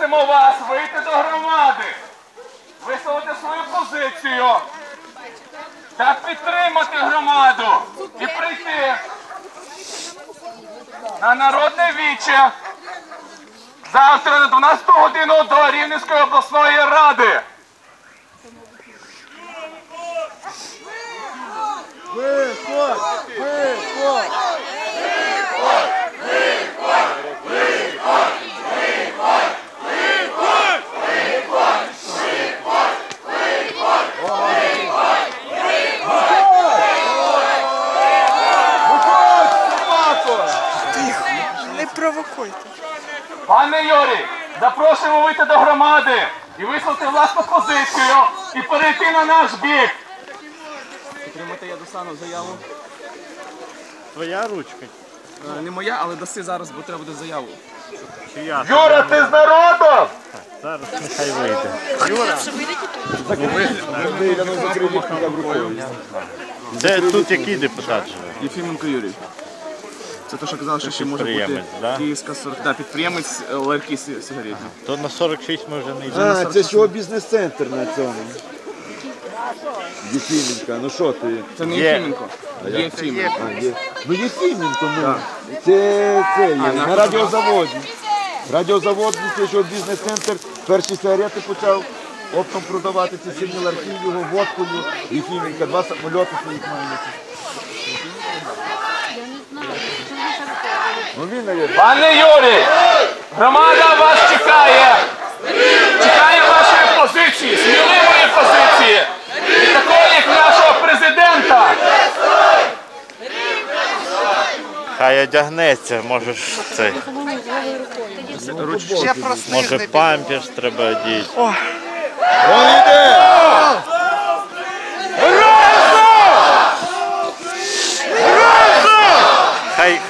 Просимо вас вийти до громади, висловити свою позицію та підтримати громаду і прийти на народне віче завтра на 12 годину до Рівненської обласної ради. Провокуйте. Пане Юрій, запрошуємо вийти до громади і висловити власну позицію і перейти на наш бік. Підтримати я достану заяву. Твоя ручка Е, Не моя, але даси зараз, бо треба буде заяву. Юра, ти з народом? Зараз нехай вийде. Юра! Де тут який депутат живе? Єфіменко Юрій. Це те, що казали, що ще може бути підприємець, да? київська 40... Да, підприємець е, ларки сі-. То на 46 ми вже не йдемо. А, це ж його бізнес-центр на цьому. Єфіменка, ну що ти? Це не Є. Єфіменко. Єфіменко. А, є. Ну Єфіменко, ну. Це, це є, на- на радіозаводі. Радіозавод, це ж його бізнес-центр, перші сигарети почав оптом продавати ці сильні ларки, його водкою, Єфіменка, два самольоти своїх має. Ну він, навіть. Пане Юрій, громада вас чекає. Чекає вашої позиції, сміливої позиції. І такої, як нашого президента. Хай одягнеться, може ж це. Може памперс треба одіти. Он іде!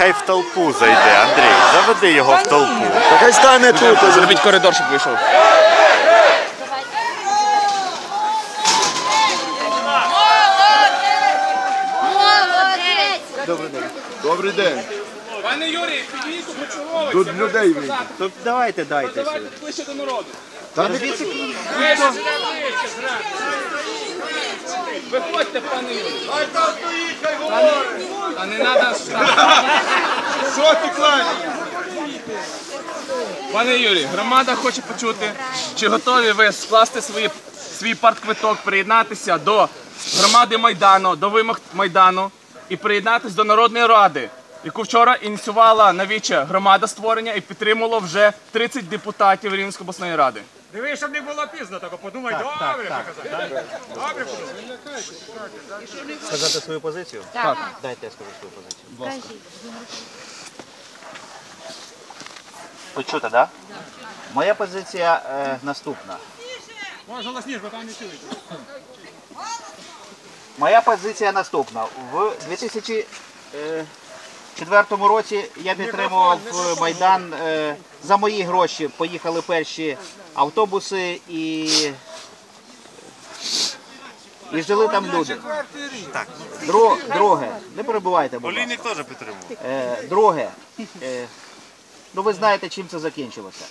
Хай, хай в толпу зайде, Андрій. Заведи його в толпу. Хай стане тут. Зробіть коридор, щоб вийшов. Добрий день. Пане Юрій, підійдіть до. Тут людей вийде. То давайте дайте Давайте ближче до народу. Та не зразу. Виходьте, пане Юрій. Пане- Та не треба Що ти кланяєш? Пане Юрій, громада хоче почути, чи готові ви скласти свої, свій партквиток, приєднатися до громади Майдану, до вимог Майдану і приєднатися до Народної ради, яку вчора ініціювала навіче громада створення і підтримало вже 30 депутатів Рівненської обласної ради. Диви, щоб не було пізно, так подумай, добре, що казати. Добре, подумай. Сказати свою позицію? Так. Дайте я скажу свою позицію. Ви чути, так? Да? Моя позиція е, наступна. Може, голосніше, бо там не чують. Моя позиція наступна. В 2004 році я підтримував Майдан. е, За мої гроші поїхали перші автобуси і, і жили там люди. Дру- Друге, не перебувайте, будь. Олійник теж підтримував. Е, Друге, е, ну ви знаєте, чим це закінчилося.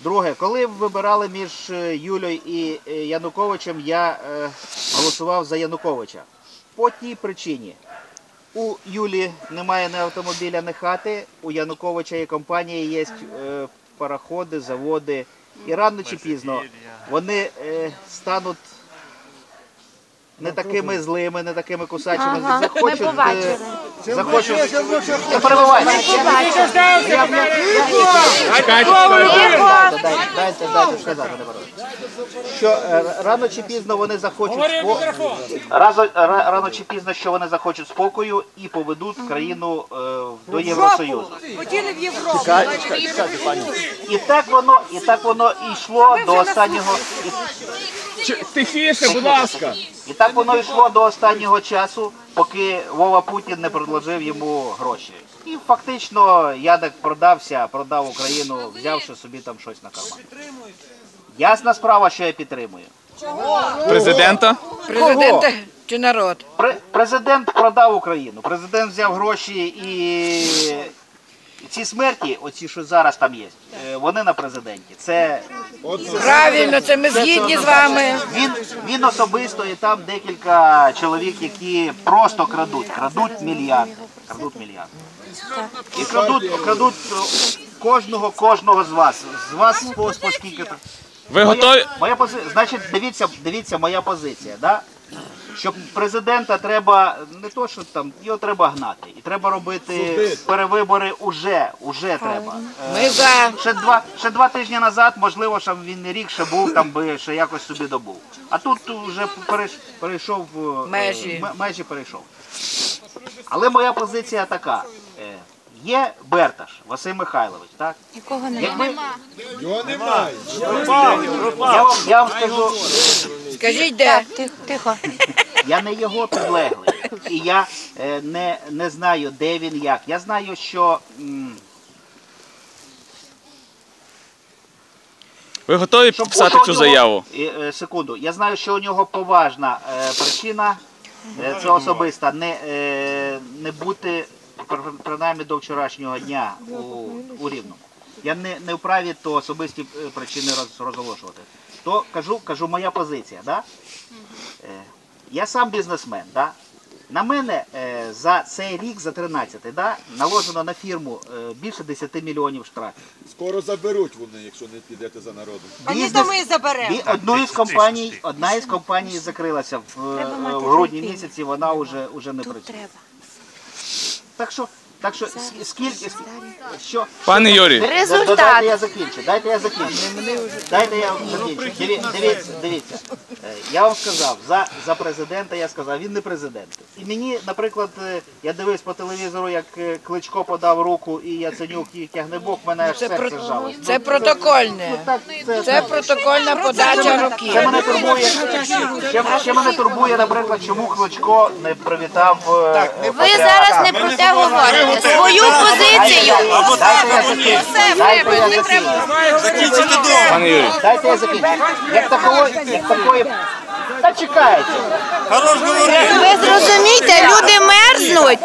Друге, коли вибирали між Юлею і Януковичем, я голосував за Януковича. По тій причині. У Юлі немає ні автомобіля, ні хати, у Януковича і компанії є е, пароходи, заводи. І рано чи пізно вони е, стануть не такими злими, не такими кусачими. захочуть, е, захочуть. Не перебивайте. Дайте, дайте, дайте, сказати, не. Що е, рано чи пізно вони захочуть спо- Разо- рано чи пізно, що вони захочуть спокою і поведуть країну е, до Євросоюзу. Хотіли в Європу. І так воно, і так воно йшло до останнього. Чи- Тихіше, будь ласка. і так воно йшло до останнього часу, поки Вова Путін не предложив йому гроші. І фактично Ядик продався, продав Україну, взявши собі там щось на карман. Ясна справа, що я підтримую. Президента. Президента чи народ? Пре- Президент продав Україну. Президент взяв гроші і, ці смерті, оці, що зараз там є, е, вони на президенті. Це Правильно, це ми згідні з вами. він, він особисто і там декілька чоловік, які просто крадуть, крадуть мільярди. Крадуть мільярди. І крадуть, крадуть е, кожного, кожного з вас. З вас по, по скільки. Ви готові? Моя позиція, значить, дивіться, дивіться, моя позиція, да? Щоб президента треба не то, що там його треба гнати, і треба робити перевибори уже, уже треба. Е, Ми за. Ще два, ще два тижні назад, можливо, щоб він не рік ще був, там би ще якось собі добув. А тут вже перейш- перейшов е, Межі. межі перейшов. Але моя позиція така. е, Є Берташ Василь Михайлович, так? Нікого Якби, Його немає. я, вам, я вам скажу, Скажіть, де? Тихо. Я не його підлеглий. І я е, не, не знаю, де він як. Я знаю, що м, Ви готові щоб підписати у цю нього- заяву? Е, секунду. Я знаю, що у нього поважна е, причина, е, це особиста, не, е, не бути пр- принаймні до вчорашнього дня у, у Рівному. Я не, не вправі то особисті е, причини роз, розголошувати. То кажу, кажу моя позиція. Да? Я сам бізнесмен. Да? На мене е, за цей рік, за 13, да, наложено на фірму е, більше 10 мільйонів штрафів. Скоро заберуть вони, якщо не підете за народом. Бізнес- ми заберемо. і одну із компаній, одна із компаній закрилася в, е, в грудні місяці, вона вже, вже не працює. Треба. Так що, так що ск- скільки, ск- що, Пане Юрій, Результат. Дайте я закінчу, дайте я закінчу. Дайте я закінчу. Диві- Дивіться, дивіться. Е, Я вам сказав, за, за президента я сказав, він не президент. І мені, наприклад, е, я дивився по телевізору, як е, Кличко подав руку і Яценюк і Тягнебок, мене аж Це, серце зжалось. це протокольне. Так, це, Це протокольна подача Ще руки. мене турбує, ще, ще мене турбує, наприклад, чому Кличко не привітав е, Ви зараз не про те говорите. Свою позицію. Я закінчу. пане Юрій. Дайте я закінчу. Як такої, як такої... Та чекайте. Ви зрозумієте, люди мерзнуть.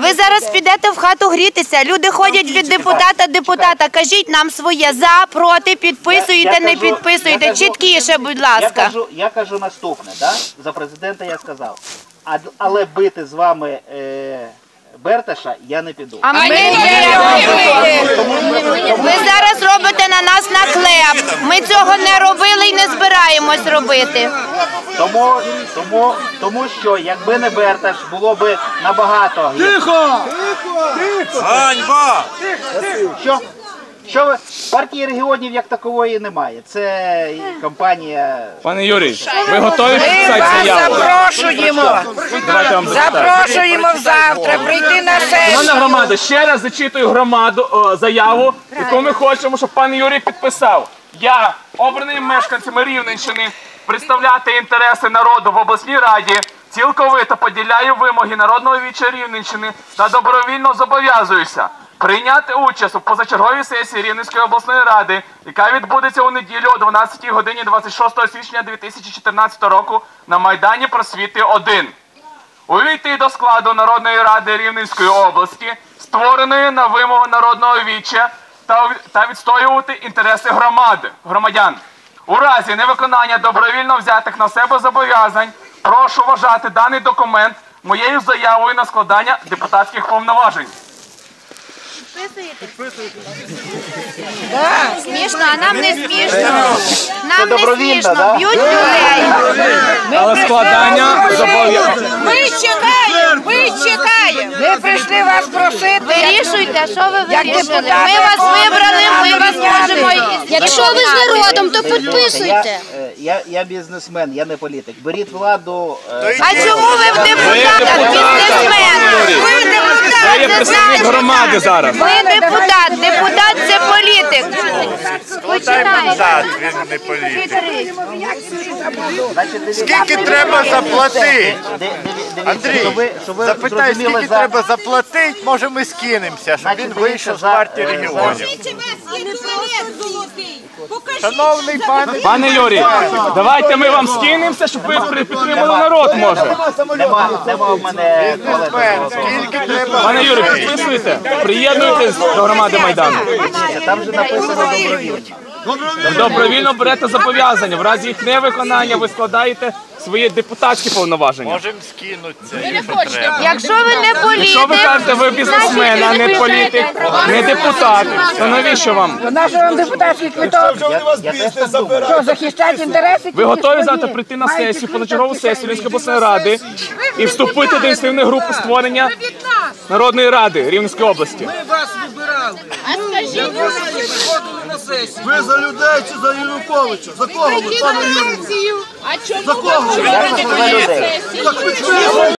Ви зараз підете в хату грітися. Люди ходять від депутата депутата. Кажіть нам своє за, проти, підписуєте, Я не кажу- підписуєте. кажу- Чіткіше, будь Я ласка. кажу, я кажу наступне, да? за президента я сказав. А, але бити з вами е, Берташа я не піду. А ми не Ви зараз робите на нас наклеп. Ми цього не робили і не збираємось робити. Тому, тому, тому що якби не Берташ, було б набагато Тихо! Тихо! Ганьба! Що? Що ви? Партії регіонів як такової немає. Це компанія. Пане Юрій, ви готові підписати заяву? запрошуємо. Давайте вам зачитаю. Запрошуємо завтра прийти на Шановна сесію. громада, ще раз зачитую громаду о, заяву, яку ми хочемо, щоб пан Юрій підписав. Я, обраний мешканцями Рівненщини, представляти інтереси народу в обласній раді, цілковито поділяю вимоги народного віча Рівненщини та добровільно зобов'язуюся прийняти участь у позачерговій сесії Рівненської обласної ради, яка відбудеться у неділю о 12 годині 26 січня 2014 року на Майдані Просвіти 1 увійти до складу Народної ради Рівненської області, створеної на вимогу народного віччя та, відстоювати інтереси громади, громадян. У разі невиконання добровільно взятих на себе зобов'язань, прошу вважати даний документ моєю заявою на складання депутатських повноважень. Смішно, а нам не смішно. Нам не смішно. да? Б'ють людей. Але складання зобов'язань. Ми чекаємо, ми чекаємо. Ми прийшли вас просити. Вирішуйте, що ви вирішили. Ми вас вибрали, ми вас можемо. Якщо ви з народом, то підписуйте. е, я, я бізнесмен, я не політик. Беріть владу. е, А чому ви в депутатах бізнесмен? Ви є представник громади зараз. Ви депутат, депутат це політик. Дай він не політик. Скільки треба заплатити? Дивіться, Андрій, щоб ви, щоб ви запитай, зрозуміли скільки за- треба заплатити, може ми скинемося, щоб Значить, він дивіться, вийшов з за- партії за- регіонів. Шановний пане, Пане Юрій, давайте ми вам скинемося, щоб ви при- підтримали народ, може. Нема, нема в мене туалету. скільки треба? Пане Юрій, підписуєте? Приєднуйтесь до громади Майдану. Там же написано добровільно. Добровільно берете зобов'язання. В разі їх невиконання ви складаєте свої депутатські повноваження. Можемо скинутися, якщо треба. Якщо ви не Якщо ви кажете, ви бізнесмен, а не політик, не депутат, то навіщо вам? Наш вам депутатський квиток. Я теж так думаю. Що, захищати інтереси? Ви готові завтра прийти на сесію, позачергову сесію Рівненської обласної ради і вступити до ініціативної групи створення Народної ради Рівненської області? Ви за людей чи за Януковича? За кого ви, пане Юрію? За кого? ви? за на Так ви чуєте?